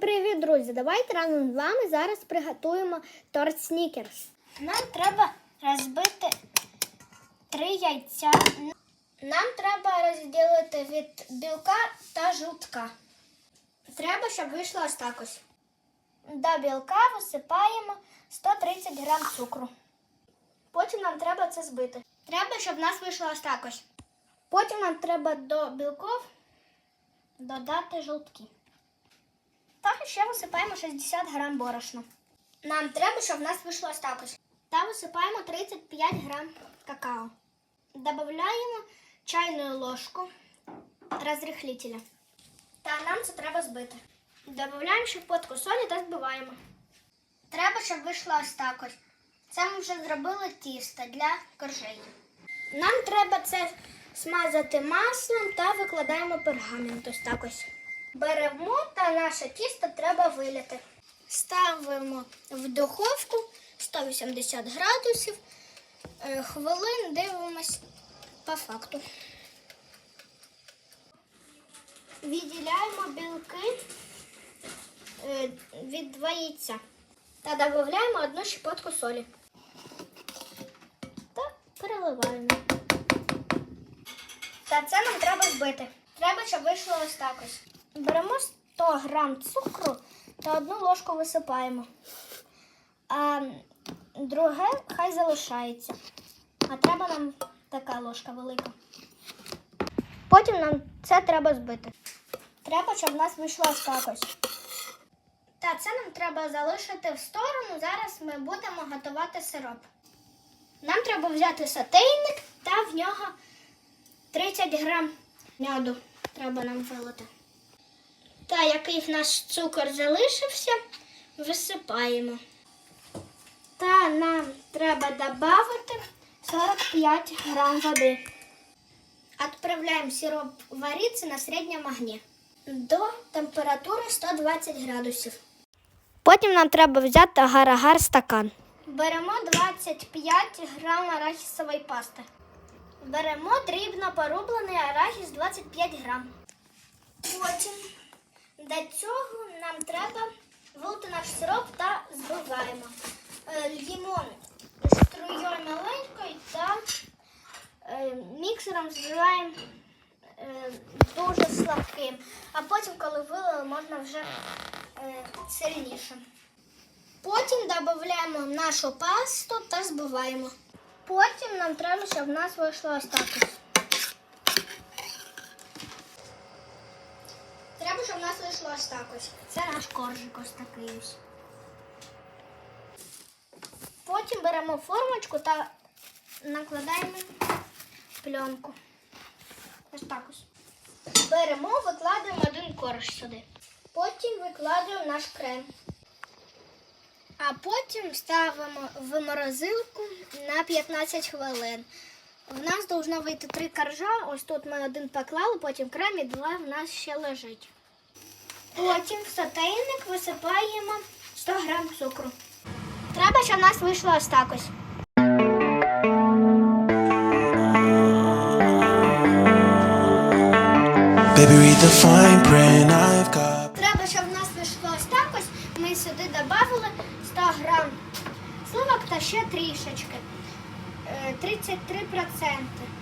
привіт, друзі! Давайте разом з вами зараз приготуємо торт снікерс. Нам треба розбити три яйця. Нам треба розділити від білка та жовтка. Треба, щоб вийшло ось так ось. До білка висипаємо 130 грам цукру. Потім нам треба це збити. Треба, щоб в нас вийшло ось так ось. Потім нам треба до білков додати жовтки. Так ще висипаємо 60 грам борошна. Нам треба, щоб в нас вийшло ось так ось. Та висипаємо 35 грам какао. Додаємо чайну ложку розрихлителя. Та нам це треба збити. Додаємо щепотку солі та збиваємо. Треба, щоб вийшло ось так ось. Це ми вже зробили тісто для коржей. Нам треба це смазати маслом та викладаємо пергамент ось так ось. Беремо та наше тісто треба вилити. Ставимо в духовку 180 градусів. Е, Хвилин дивимось по факту. Відділяємо білки е, від два яйця та додаємо одну щепотку солі. Та переливаємо. Та це нам треба збити. Треба, щоб вийшло ось так ось. Беремо 100 грам цукру та одну ложку висипаємо. А друге хай залишається. А треба нам така ложка велика. Потім нам це треба збити. Треба, щоб в нас вийшло ось так. Та це нам треба залишити в сторону. Зараз ми будемо готувати сироп. Нам треба взяти сотейник та в нього 30 грам м'яду треба нам вилити. Та який в нас цукор залишився, висипаємо. Та нам треба додати 45 грам води. Отправляємо сироп варитися на середньому огні до температури 120 градусів. Потім нам треба взяти агар-агар стакан. Беремо 25 грам арахісової пасти. Беремо дрібно порублений арахіс 25 грам. Потім до цього нам треба вилити наш сироп та збиваємо. Е, Льємо струєю маленькою та е, міксером збиваємо е, дуже слабким. А потім, коли вилили, можна вже сильніше. Потім додаємо нашу пасту та збиваємо. Потім нам треба, щоб в нас вийшло ось. Треба, щоб в нас вийшло ось так ось. Це наш коржик ось такий ось. Потім беремо формочку та накладаємо пленку. Ось так ось. Беремо, викладаємо один корж сюди. Потім викладаємо наш крем. А потім ставимо в морозилку на 15 хвилин. В нас должно вийти три коржа. Ось тут ми один поклали, потім крем і два в нас ще лежить. Потім в сотейник висипаємо 100 грам цукру. Треба, щоб в нас вийшло ось так ось. Треба, щоб в нас вийшло ось так ось. Ми сюди додали 100 грам сливок та ще трішечки. Е, 33%.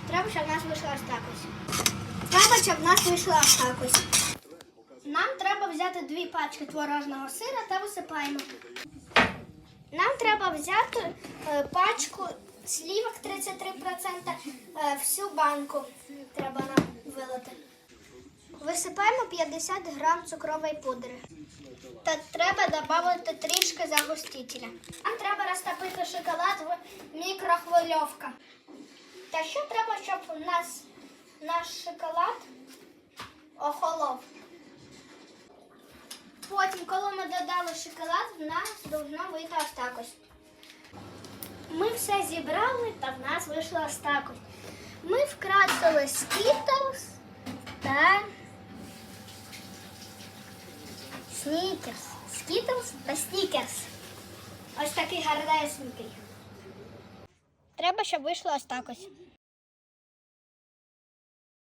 Треба, щоб в нас вийшло ось так ось. Треба, щоб в нас вийшло ось так ось. Нам треба взяти дві пачки творожного сира та висипаємо. Нам треба взяти е, пачку слівок 33%, е, всю банку треба нам вилити. Висипаємо 50 грам цукрової пудри. Та треба додати трішки загустителя. Нам треба розтопити шоколад в мікрохвильовка. Та ще треба, щоб у нас наш шоколад охолов. Потім, коли ми додали шоколад, в нас должно вийти ось. Ми все зібрали, та в нас вийшло ось. Ми вкрасили скітлс та снікерс. Скітлс та снікерс. Ось такий гарнесенький. Треба, щоб вийшло ось так ось.